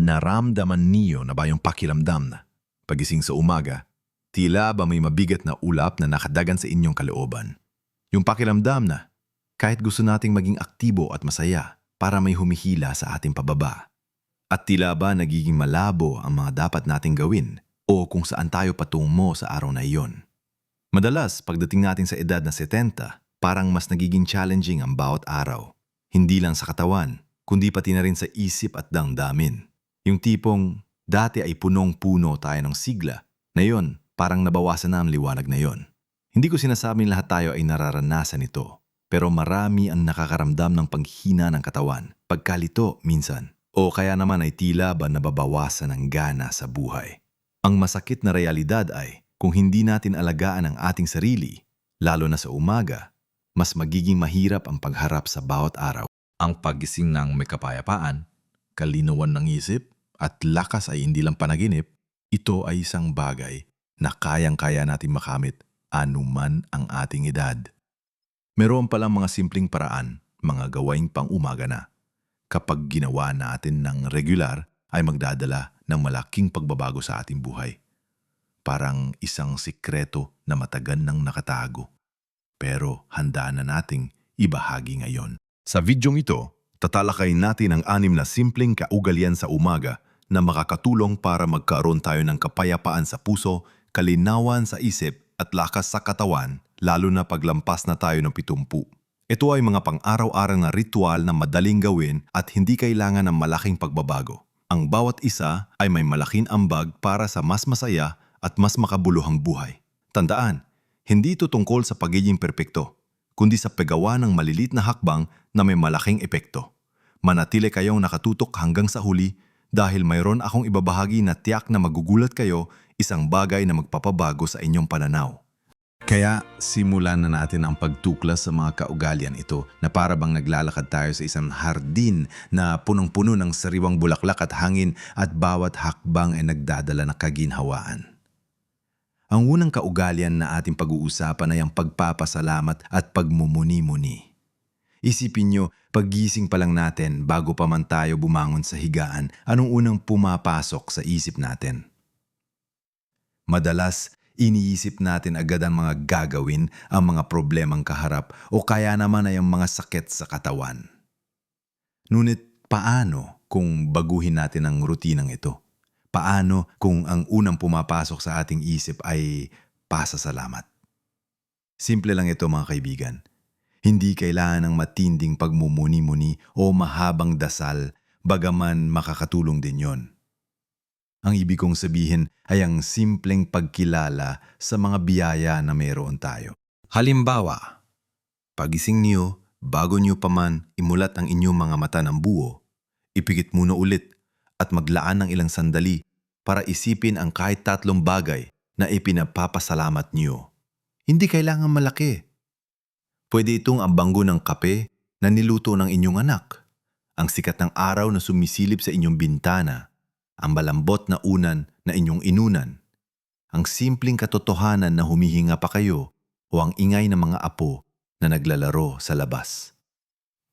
Naramdaman niyo na ba yung pakiramdam na pagising sa umaga, tila ba may mabigat na ulap na nakadagan sa inyong kalooban? Yung pakiramdam na kahit gusto nating maging aktibo at masaya para may humihila sa ating pababa. At tila ba nagiging malabo ang mga dapat nating gawin o kung saan tayo patungo sa araw na iyon. Madalas, pagdating natin sa edad na 70, parang mas nagiging challenging ang bawat araw. Hindi lang sa katawan, kundi pati na rin sa isip at damdamin. Yung tipong dati ay punong-puno tayo ng sigla, ngayon parang nabawasan na ang liwanag na yon. Hindi ko sinasabing lahat tayo ay nararanasan ito, pero marami ang nakakaramdam ng panghina ng katawan, pagkalito minsan, o kaya naman ay tila ba nababawasan ng gana sa buhay. Ang masakit na realidad ay kung hindi natin alagaan ang ating sarili, lalo na sa umaga, mas magiging mahirap ang pagharap sa bawat araw. Ang pagising ng may kapayapaan, kalinawan ng isip, at lakas ay hindi lang panaginip, ito ay isang bagay na kayang-kaya natin makamit anuman ang ating edad. Meron palang mga simpleng paraan, mga gawaing pang-umaga na. Kapag ginawa natin ng regular, ay magdadala ng malaking pagbabago sa ating buhay. Parang isang sikreto na matagal nang nakatago. Pero handa na nating ibahagi ngayon. Sa videong ito, tatalakayin natin ang anim na simpleng kaugalian sa umaga na makakatulong para magkaroon tayo ng kapayapaan sa puso, kalinawan sa isip at lakas sa katawan lalo na paglampas na tayo ng pitumpu. Ito ay mga pang-araw-araw na ritual na madaling gawin at hindi kailangan ng malaking pagbabago. Ang bawat isa ay may malaking ambag para sa mas masaya at mas makabuluhang buhay. Tandaan, hindi ito tungkol sa pagiging perpekto, kundi sa paggawa ng malilit na hakbang na may malaking epekto. Manatili kayong nakatutok hanggang sa huli dahil mayroon akong ibabahagi na tiyak na magugulat kayo isang bagay na magpapabago sa inyong pananaw. Kaya simulan na natin ang pagtuklas sa mga kaugalian ito na para bang naglalakad tayo sa isang hardin na punong-puno ng sariwang bulaklak at hangin at bawat hakbang ay nagdadala ng kaginhawaan. Ang unang kaugalian na ating pag-uusapan ay ang pagpapasalamat at pagmumuni-muni. Isipin nyo, paggising pa lang natin bago pa man tayo bumangon sa higaan, anong unang pumapasok sa isip natin? Madalas, iniisip natin agad ang mga gagawin, ang mga problemang kaharap o kaya naman ay ang mga sakit sa katawan. Ngunit paano kung baguhin natin ang rutinang ito? Paano kung ang unang pumapasok sa ating isip ay pasasalamat? Simple lang ito mga kaibigan. Hindi kailangan ng matinding pagmumuni-muni o mahabang dasal bagaman makakatulong din yon. Ang ibig kong sabihin ay ang simpleng pagkilala sa mga biyaya na mayroon tayo. Halimbawa, pagising niyo, bago niyo pa man imulat ang inyong mga mata ng buo, ipikit muna ulit at maglaan ng ilang sandali para isipin ang kahit tatlong bagay na ipinapapasalamat niyo. Hindi kailangan malaki. Pwede itong ang banggo ng kape na niluto ng inyong anak, ang sikat ng araw na sumisilip sa inyong bintana, ang malambot na unan na inyong inunan, ang simpleng katotohanan na humihinga pa kayo o ang ingay ng mga apo na naglalaro sa labas.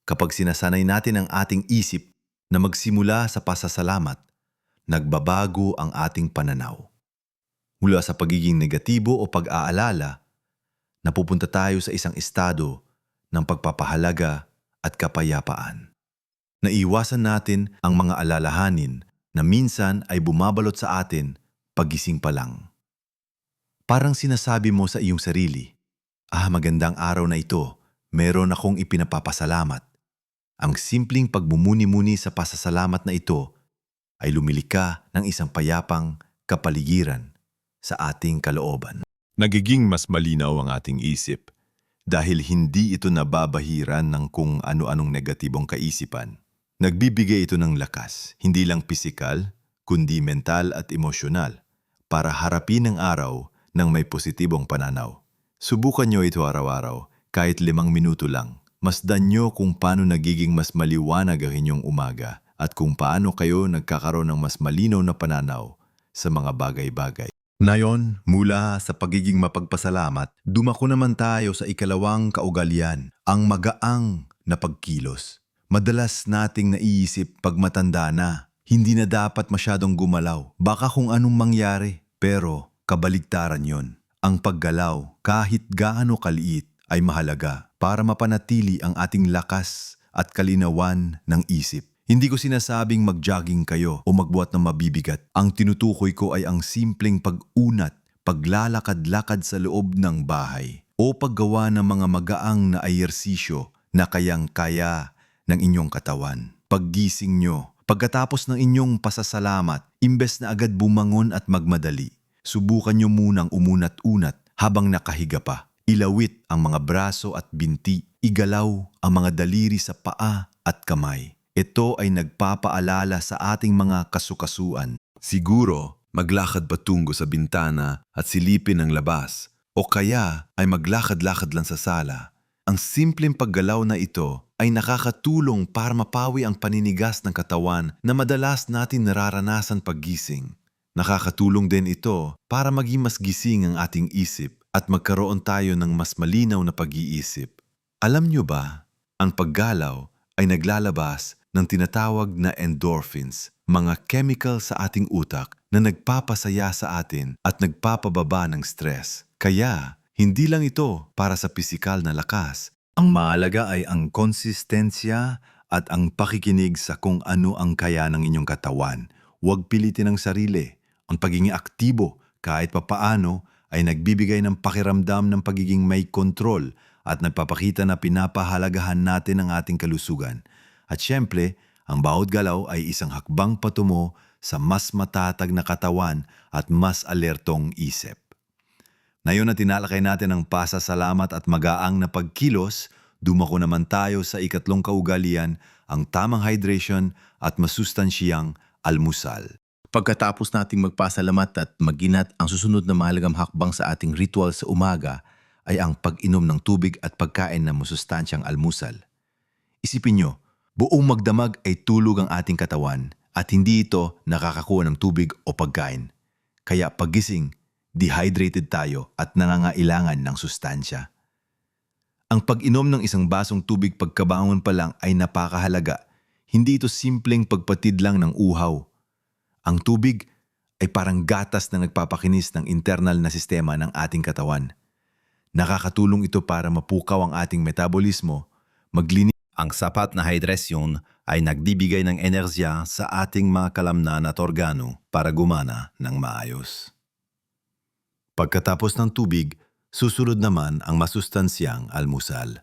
Kapag sinasanay natin ang ating isip na magsimula sa pasasalamat, nagbabago ang ating pananaw. Mula sa pagiging negatibo o pag-aalala, napupunta tayo sa isang estado ng pagpapahalaga at kapayapaan. Naiwasan natin ang mga alalahanin na minsan ay bumabalot sa atin pagising pa lang. Parang sinasabi mo sa iyong sarili, Ah, magandang araw na ito, meron akong ipinapapasalamat. Ang simpleng pagmumuni-muni sa pasasalamat na ito ay lumilika ng isang payapang kapaligiran sa ating kalooban. Nagiging mas malinaw ang ating isip dahil hindi ito nababahiran ng kung ano-anong negatibong kaisipan. Nagbibigay ito ng lakas, hindi lang pisikal, kundi mental at emosyonal, para harapin ang araw ng may positibong pananaw. Subukan nyo ito araw-araw, kahit limang minuto lang. Masdan nyo kung paano nagiging mas maliwanag ang inyong umaga at kung paano kayo nagkakaroon ng mas malinaw na pananaw sa mga bagay-bagay. Ngayon, mula sa pagiging mapagpasalamat, dumako naman tayo sa ikalawang kaugalian, ang magaang na pagkilos. Madalas nating naiisip pag matanda na, Hindi na dapat masyadong gumalaw. Baka kung anong mangyari. Pero kabaligtaran yon. Ang paggalaw, kahit gaano kaliit, ay mahalaga para mapanatili ang ating lakas at kalinawan ng isip. Hindi ko sinasabing mag-jogging kayo o magbuhat ng mabibigat. Ang tinutukoy ko ay ang simpleng pag-unat, paglalakad-lakad sa loob ng bahay o paggawa ng mga magaang na eyersisyo na kayang-kaya ng inyong katawan. Paggising nyo, pagkatapos ng inyong pasasalamat, imbes na agad bumangon at magmadali, subukan nyo munang umunat-unat habang nakahiga pa. Ilawit ang mga braso at binti, igalaw ang mga daliri sa paa at kamay. Ito ay nagpapaalala sa ating mga kasukasuan. Siguro, maglakad patungo sa bintana at silipin ang labas o kaya ay maglakad-lakad lang sa sala. Ang simpleng paggalaw na ito ay nakakatulong para mapawi ang paninigas ng katawan na madalas natin nararanasan paggising. Nakakatulong din ito para maging mas gising ang ating isip at magkaroon tayo ng mas malinaw na pag-iisip. Alam nyo ba, ang paggalaw ay naglalabas ng tinatawag na endorphins, mga chemical sa ating utak na nagpapasaya sa atin at nagpapababa ng stress. Kaya, hindi lang ito para sa pisikal na lakas. Ang mahalaga ay ang konsistensya at ang pakikinig sa kung ano ang kaya ng inyong katawan. Huwag pilitin ang sarili. Ang pagiging aktibo kahit papaano ay nagbibigay ng pakiramdam ng pagiging may kontrol at nagpapakita na pinapahalagahan natin ang ating kalusugan. At syempre, ang bawat galaw ay isang hakbang patungo sa mas matatag na katawan at mas alertong isip. Ngayon na tinalakay natin ang pasasalamat at magaang na pagkilos, dumako naman tayo sa ikatlong kaugalian, ang tamang hydration at masustansyang almusal. Pagkatapos nating magpasalamat at maginat, ang susunod na mahalagang hakbang sa ating ritual sa umaga ay ang pag-inom ng tubig at pagkain ng masustansyang almusal. Isipin nyo, buong magdamag ay tulog ang ating katawan at hindi ito nakakakuha ng tubig o pagkain. Kaya pagising, dehydrated tayo at nangangailangan ng sustansya. Ang pag-inom ng isang basong tubig pagkabangon pa lang ay napakahalaga. Hindi ito simpleng pagpatid lang ng uhaw. Ang tubig ay parang gatas na nagpapakinis ng internal na sistema ng ating katawan. Nakakatulong ito para mapukaw ang ating metabolismo, maglinis Ang sapat na hydration ay nagbibigay ng enerhiya sa ating mga kalamnan at organo para gumana ng maayos. Pagkatapos ng tubig, susunod naman ang masustansyang almusal.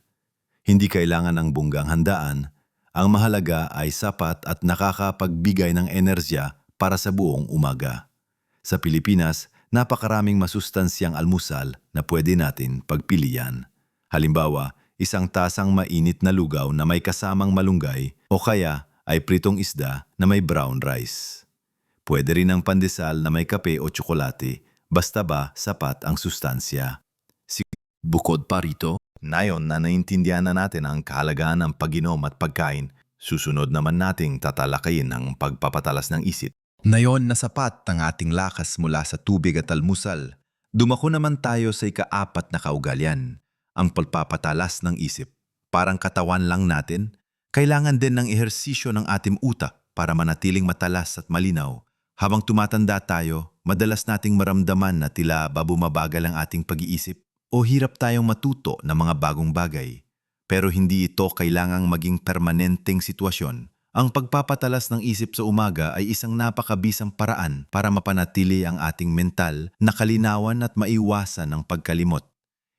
Hindi kailangan ng bunggang handaan, ang mahalaga ay sapat at nakakapagbigay ng enerhiya para sa buong umaga. Sa Pilipinas, napakaraming masustansyang almusal na pwede natin pagpilian. Halimbawa, isang tasang mainit na lugaw na may kasamang malunggay o kaya ay pritong isda na may brown rice. Pwede rin ang pandesal na may kape o tsokolate, basta ba sapat ang sustansya. Si Bukod pa rito, nayon na naintindihan na natin ang kahalagaan ng pag-inom at pagkain, susunod naman nating tatalakayin ang pagpapatalas ng isip. Nayon na sapat ang ating lakas mula sa tubig at almusal, dumako naman tayo sa ikaapat na kaugalian, ang pagpapatalas ng isip. Parang katawan lang natin, kailangan din ng ehersisyo ng ating utak para manatiling matalas at malinaw. Habang tumatanda tayo, madalas nating maramdaman na tila ba ang ating pag-iisip o hirap tayong matuto ng mga bagong bagay. Pero hindi ito kailangang maging permanenteng sitwasyon. Ang pagpapatalas ng isip sa umaga ay isang napakabisang paraan para mapanatili ang ating mental na kalinawan at maiwasan ng pagkalimot.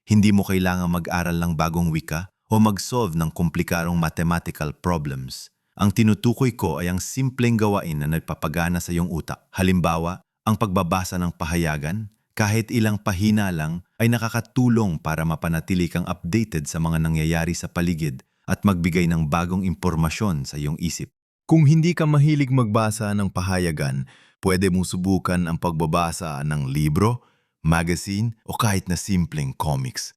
Hindi mo kailangang mag-aral ng bagong wika o mag-solve ng komplikadong mathematical problems. Ang tinutukoy ko ay ang simpleng gawain na nagpapagana sa iyong utak. Halimbawa, ang pagbabasa ng pahayagan, kahit ilang pahina lang, ay nakakatulong para mapanatili kang updated sa mga nangyayari sa paligid at magbigay ng bagong impormasyon sa iyong isip. Kung hindi ka mahilig magbasa ng pahayagan, pwede mong subukan ang pagbabasa ng libro, magazine o kahit na simpleng comics.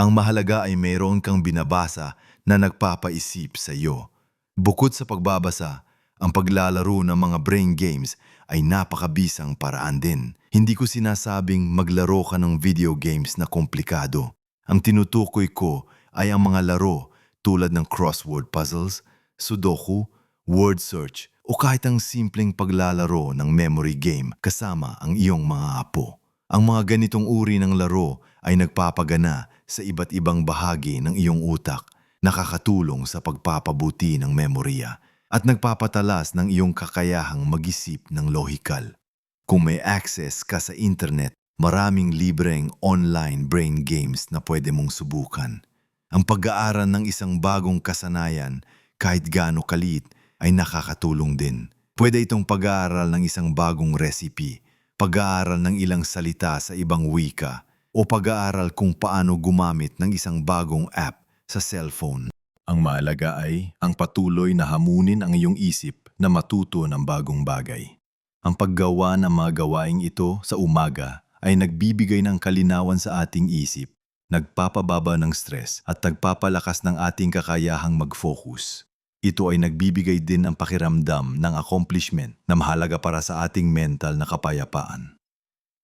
Ang mahalaga ay mayroon kang binabasa na nagpapaisip sa iyo. Bukod sa pagbabasa, ang paglalaro ng mga brain games ay napakabisang paraan din. Hindi ko sinasabing maglaro ka ng video games na komplikado. Ang tinutukoy ko ay ang mga laro tulad ng crossword puzzles, sudoku, word search, o kahit ang simpleng paglalaro ng memory game kasama ang iyong mga apo. Ang mga ganitong uri ng laro ay nagpapagana sa iba't ibang bahagi ng iyong utak, nakakatulong sa pagpapabuti ng memorya at nagpapatalas ng iyong kakayahang mag-isip ng lohikal. Kung may access ka sa internet, maraming libreng online brain games na pwede mong subukan. Ang pag-aaral ng isang bagong kasanayan, kahit gaano kalit, ay nakakatulong din. Pwede itong pag-aaral ng isang bagong recipe, pag-aaral ng ilang salita sa ibang wika, o pag-aaral kung paano gumamit ng isang bagong app sa cellphone. Ang mahalaga ay ang patuloy na hamunin ang iyong isip na matuto ng bagong bagay. Ang paggawa ng mga gawaing ito sa umaga ay nagbibigay ng kalinawan sa ating isip, nagpapababa ng stress at nagpapalakas ng ating kakayahang mag-focus. Ito ay nagbibigay din ng pakiramdam ng accomplishment na mahalaga para sa ating mental na kapayapaan.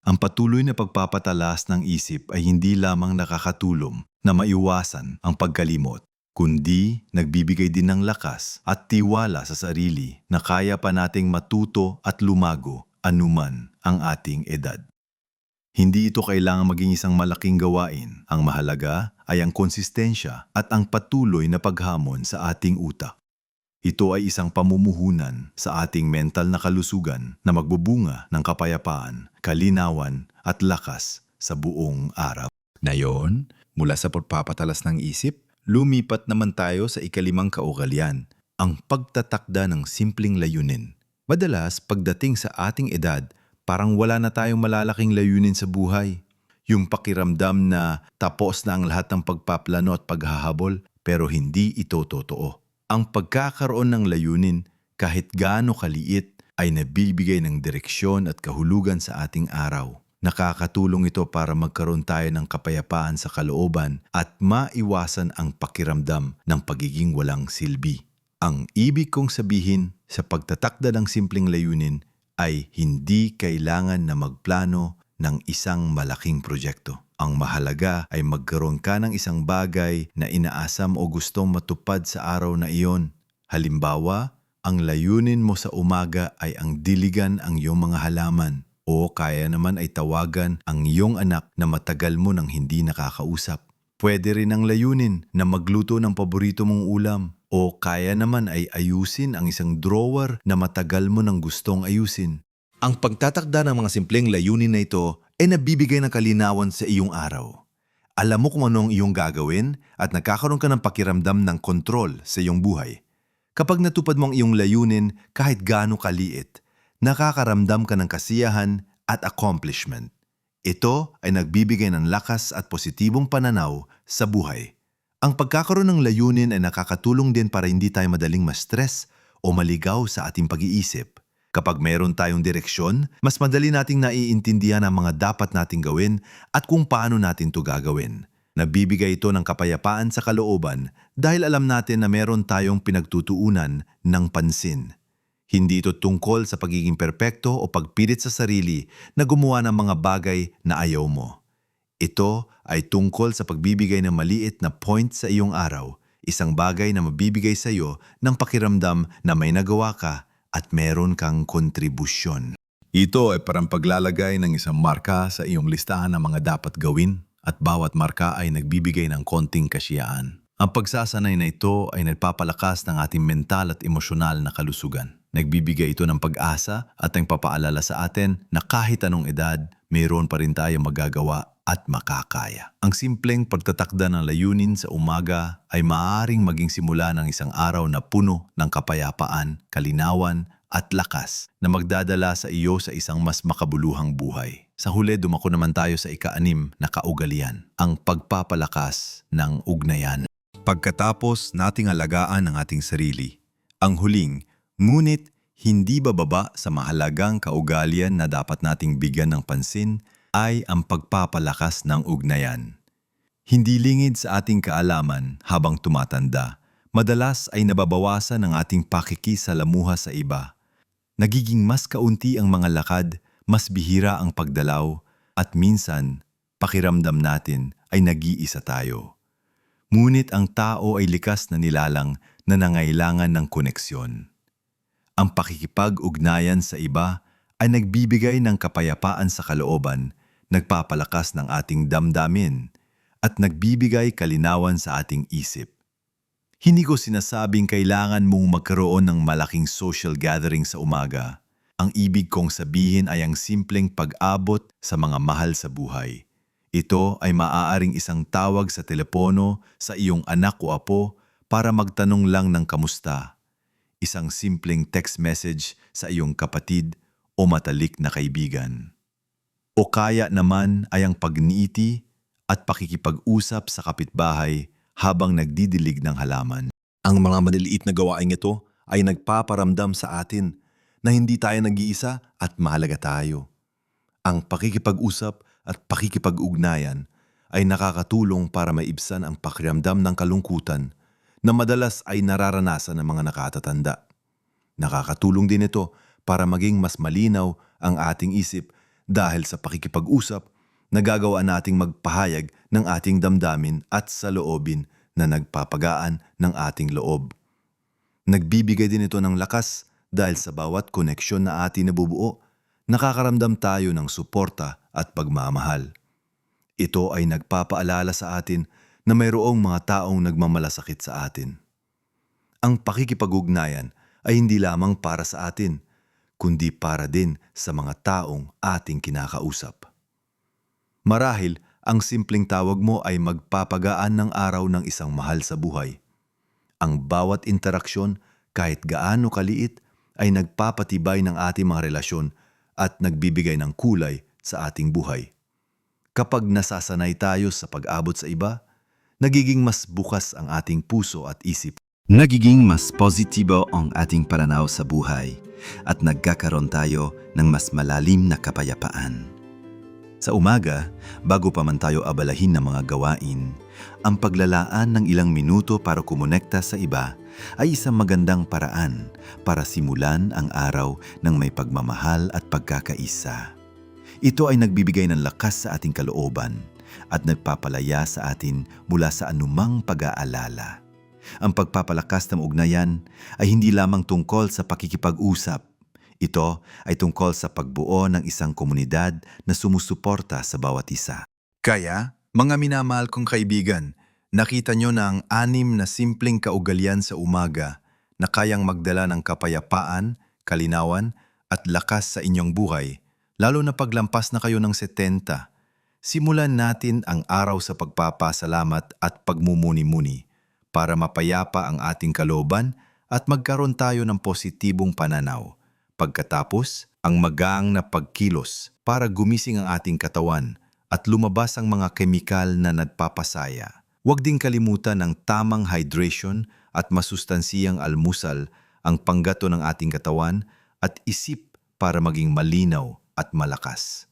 Ang patuloy na pagpapatalas ng isip ay hindi lamang nakakatulong na maiwasan ang pagkalimot, kundi nagbibigay din ng lakas at tiwala sa sarili na kaya pa nating matuto at lumago anuman ang ating edad. Hindi ito kailangang maging isang malaking gawain. Ang mahalaga ay ang konsistensya at ang patuloy na paghamon sa ating utak. Ito ay isang pamumuhunan sa ating mental na kalusugan na magbubunga ng kapayapaan, kalinawan at lakas sa buong araw. Ngayon, mula sa pagpapatalas ng isip, lumipat naman tayo sa ikalimang kaugalian, ang pagtatakda ng simpleng layunin. Madalas, pagdating sa ating edad, parang wala na tayong malalaking layunin sa buhay. Yung pakiramdam na tapos na ang lahat ng pagpaplano at paghahabol, pero hindi ito totoo. Ang pagkakaroon ng layunin, kahit gaano kaliit, ay nabibigay ng direksyon at kahulugan sa ating araw. Nakakatulong ito para magkaroon tayo ng kapayapaan sa kalooban at maiwasan ang pakiramdam ng pagiging walang silbi. Ang ibig kong sabihin sa pagtatakda ng simpleng layunin ay hindi kailangan na magplano ng isang malaking proyekto. Ang mahalaga ay magkaroon ka ng isang bagay na inaasam o gustong matupad sa araw na iyon. Halimbawa, ang layunin mo sa umaga ay ang diligan ang iyong mga halaman o kaya naman ay tawagan ang iyong anak na matagal mo nang hindi nakakausap. Pwede rin ang layunin na magluto ng paborito mong ulam o kaya naman ay ayusin ang isang drawer na matagal mo nang gustong ayusin. Ang pagtatakda ng mga simpleng layunin na ito ay nabibigay ng kalinawan sa iyong araw. Alam mo kung ano ang iyong gagawin at nakakaroon ka ng pakiramdam ng kontrol sa iyong buhay. Kapag natupad mo ang iyong layunin kahit gaano kaliit, nakakaramdam ka ng kasiyahan at accomplishment. Ito ay nagbibigay ng lakas at positibong pananaw sa buhay. Ang pagkakaroon ng layunin ay nakakatulong din para hindi tayo madaling ma-stress o maligaw sa ating pag-iisip. Kapag meron tayong direksyon, mas madali nating naiintindihan ang mga dapat nating gawin at kung paano natin to gagawin. Nabibigay ito ng kapayapaan sa kalooban dahil alam natin na meron tayong pinagtutuunan ng pansin. Hindi ito tungkol sa pagiging perpekto o pagpilit sa sarili na gumawa ng mga bagay na ayaw mo. Ito ay tungkol sa pagbibigay ng maliit na point sa iyong araw, isang bagay na mabibigay sa iyo ng pakiramdam na may nagawa ka at meron kang kontribusyon. Ito ay parang paglalagay ng isang marka sa iyong listahan ng mga dapat gawin at bawat marka ay nagbibigay ng konting kasiyaan. Ang pagsasanay na ito ay nagpapalakas ng ating mental at emosyonal na kalusugan. Nagbibigay ito ng pag-asa at ang papaalala sa atin na kahit anong edad, mayroon pa rin tayo magagawa at makakaya. Ang simpleng pagtatakda ng layunin sa umaga ay maaaring maging simula ng isang araw na puno ng kapayapaan, kalinawan at lakas na magdadala sa iyo sa isang mas makabuluhang buhay. Sa huli, dumako naman tayo sa ikaanim na kaugalian, ang pagpapalakas ng ugnayan. Pagkatapos nating alagaan ang ating sarili, ang huling, ngunit hindi bababa sa mahalagang kaugalian na dapat nating bigyan ng pansin ay ang pagpapalakas ng ugnayan. Hindi lingid sa ating kaalaman habang tumatanda, madalas ay nababawasan ang ating pakikisalamuha sa iba. Nagiging mas kaunti ang mga lakad, mas bihira ang pagdalaw, at minsan, pakiramdam natin ay nag-iisa tayo. Ngunit ang tao ay likas na nilalang na nangailangan ng koneksyon. Ang pakikipag-ugnayan sa iba ay nagbibigay ng kapayapaan sa kalooban, nagpapalakas ng ating damdamin, at nagbibigay kalinawan sa ating isip. Hindi ko sinasabing kailangan mong magkaroon ng malaking social gathering sa umaga. Ang ibig kong sabihin ay ang simpleng pag-abot sa mga mahal sa buhay. Ito ay maaaring isang tawag sa telepono sa iyong anak o apo para magtanong lang ng kamusta. Isang simpleng text message sa iyong kapatid o matalik na kaibigan. O kaya naman ay ang pagniiti at pakikipag-usap sa kapitbahay habang nagdidilig ng halaman. Ang mga maliliit na gawaing ito ay nagpaparamdam sa atin na hindi tayo nag-iisa at mahalaga tayo. Ang pakikipag-usap at pakikipag-ugnayan ay nakakatulong para maibsan ang pakiramdam ng kalungkutan na madalas ay nararanasan ng mga nakatatanda. Nakakatulong din ito para maging mas malinaw ang ating isip dahil sa pakikipag-usap nagagawa nating magpahayag ng ating damdamin at saloobin na nagpapagaan ng ating loob. Nagbibigay din ito ng lakas dahil sa bawat koneksyon na ating nabubuo, nakakaramdam tayo ng suporta at pagmamahal. Ito ay nagpapaalala sa atin na mayroong mga taong nagmamalasakit sa atin. Ang pakikipag-ugnayan ay hindi lamang para sa atin, kundi para din sa mga taong ating kinakausap. Marahil, ang simpleng tawag mo ay magpapagaan ng araw ng isang mahal sa buhay. Ang bawat interaksyon, kahit gaano kaliit, ay nagpapatibay ng ating mga relasyon at nagbibigay ng kulay sa ating buhay. Kapag nasasanay tayo sa pag-abot sa iba, nagiging mas bukas ang ating puso at isip. Nagiging mas positibo ang ating pananaw sa buhay at nagkakaroon tayo ng mas malalim na kapayapaan. Sa umaga, bago pa man tayo abalahin ng mga gawain, ang paglalaan ng ilang minuto para kumonekta sa iba ay isang magandang paraan para simulan ang araw ng may pagmamahal at pagkakaisa. Ito ay nagbibigay ng lakas sa ating kalooban at nagpapalaya sa atin mula sa anumang pag-aalala. Ang pagpapalakas ng ugnayan ay hindi lamang tungkol sa pakikipag-usap. Ito ay tungkol sa pagbuo ng isang komunidad na sumusuporta sa bawat isa. Kaya, mga minamahal kong kaibigan, nakita nyo na ang anim na simpleng kaugalian sa umaga na kayang magdala ng kapayapaan, kalinawan at lakas sa inyong buhay, lalo na paglampas na kayo ng 70. Simulan natin ang araw sa pagpapasalamat at pagmumuni-muni para mapayapa ang ating kaloban at magkaroon tayo ng positibong pananaw. Pagkatapos, ang magang na pagkilos para gumising ang ating katawan at lumabas ang mga kemikal na nagpapasaya. Huwag din kalimutan ng tamang hydration at masustansiyang almusal ang panggato ng ating katawan at isip para maging malinaw at malakas.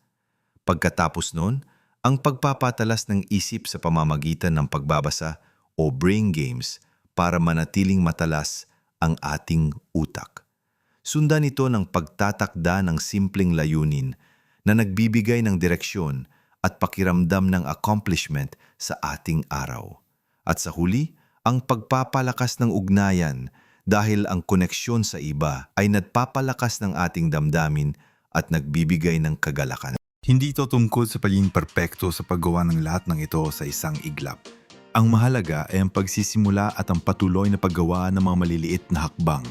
Pagkatapos nun, ang pagpapatalas ng isip sa pamamagitan ng pagbabasa o brain games para manatiling matalas ang ating utak. Sundan ito ng pagtatakda ng simpleng layunin na nagbibigay ng direksyon at pakiramdam ng accomplishment sa ating araw. At sa huli, ang pagpapalakas ng ugnayan dahil ang koneksyon sa iba ay nagpapalakas ng ating damdamin at nagbibigay ng kagalakan. Hindi ito tungkol sa pagiging perpekto sa paggawa ng lahat ng ito sa isang iglap. Ang mahalaga ay ang pagsisimula at ang patuloy na paggawa ng mga maliliit na hakbang.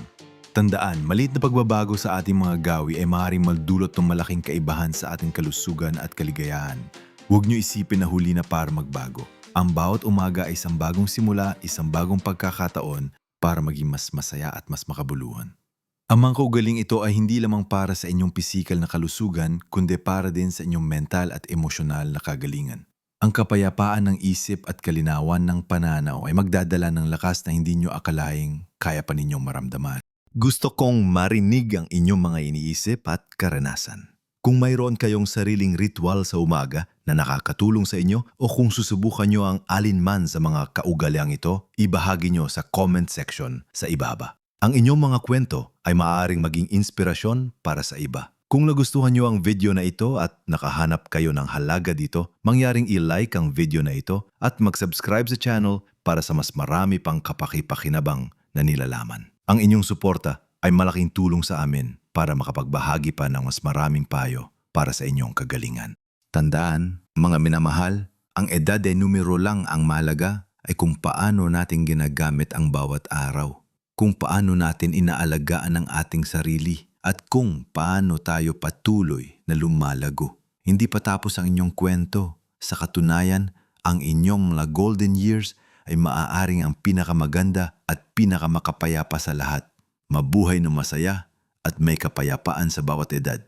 Tandaan, maliit na pagbabago sa ating mga gawi ay maaaring maldulot ng malaking kaibahan sa ating kalusugan at kaligayahan. Huwag niyo isipin na huli na para magbago. Ang bawat umaga ay isang bagong simula, isang bagong pagkakataon para maging mas masaya at mas makabuluhan. Ang mga kaugaling ito ay hindi lamang para sa inyong pisikal na kalusugan, kundi para din sa inyong mental at emosyonal na kagalingan. Ang kapayapaan ng isip at kalinawan ng pananaw ay magdadala ng lakas na hindi nyo akalaing kaya pa ninyong maramdaman. Gusto kong marinig ang inyong mga iniisip at karanasan. Kung mayroon kayong sariling ritual sa umaga na nakakatulong sa inyo o kung susubukan nyo ang alinman sa mga kaugaliang ito, ibahagi nyo sa comment section sa ibaba. Ang inyong mga kwento ay maaaring maging inspirasyon para sa iba. Kung nagustuhan nyo ang video na ito at nakahanap kayo ng halaga dito, mangyaring i-like ang video na ito at mag-subscribe sa channel para sa mas marami pang kapakipakinabang na nilalaman. Ang inyong suporta ay malaking tulong sa amin para makapagbahagi pa ng mas maraming payo para sa inyong kagalingan. Tandaan, mga minamahal, ang edad ay numero lang ang malaga ay kung paano natin ginagamit ang bawat araw, kung paano natin inaalagaan ang ating sarili, at kung paano tayo patuloy na lumalago. Hindi pa tapos ang inyong kwento. Sa katunayan, ang inyong mga golden years ay maaaring ang pinakamaganda at pinakamakapayapa sa lahat. Mabuhay na masaya at may kapayapaan sa bawat edad.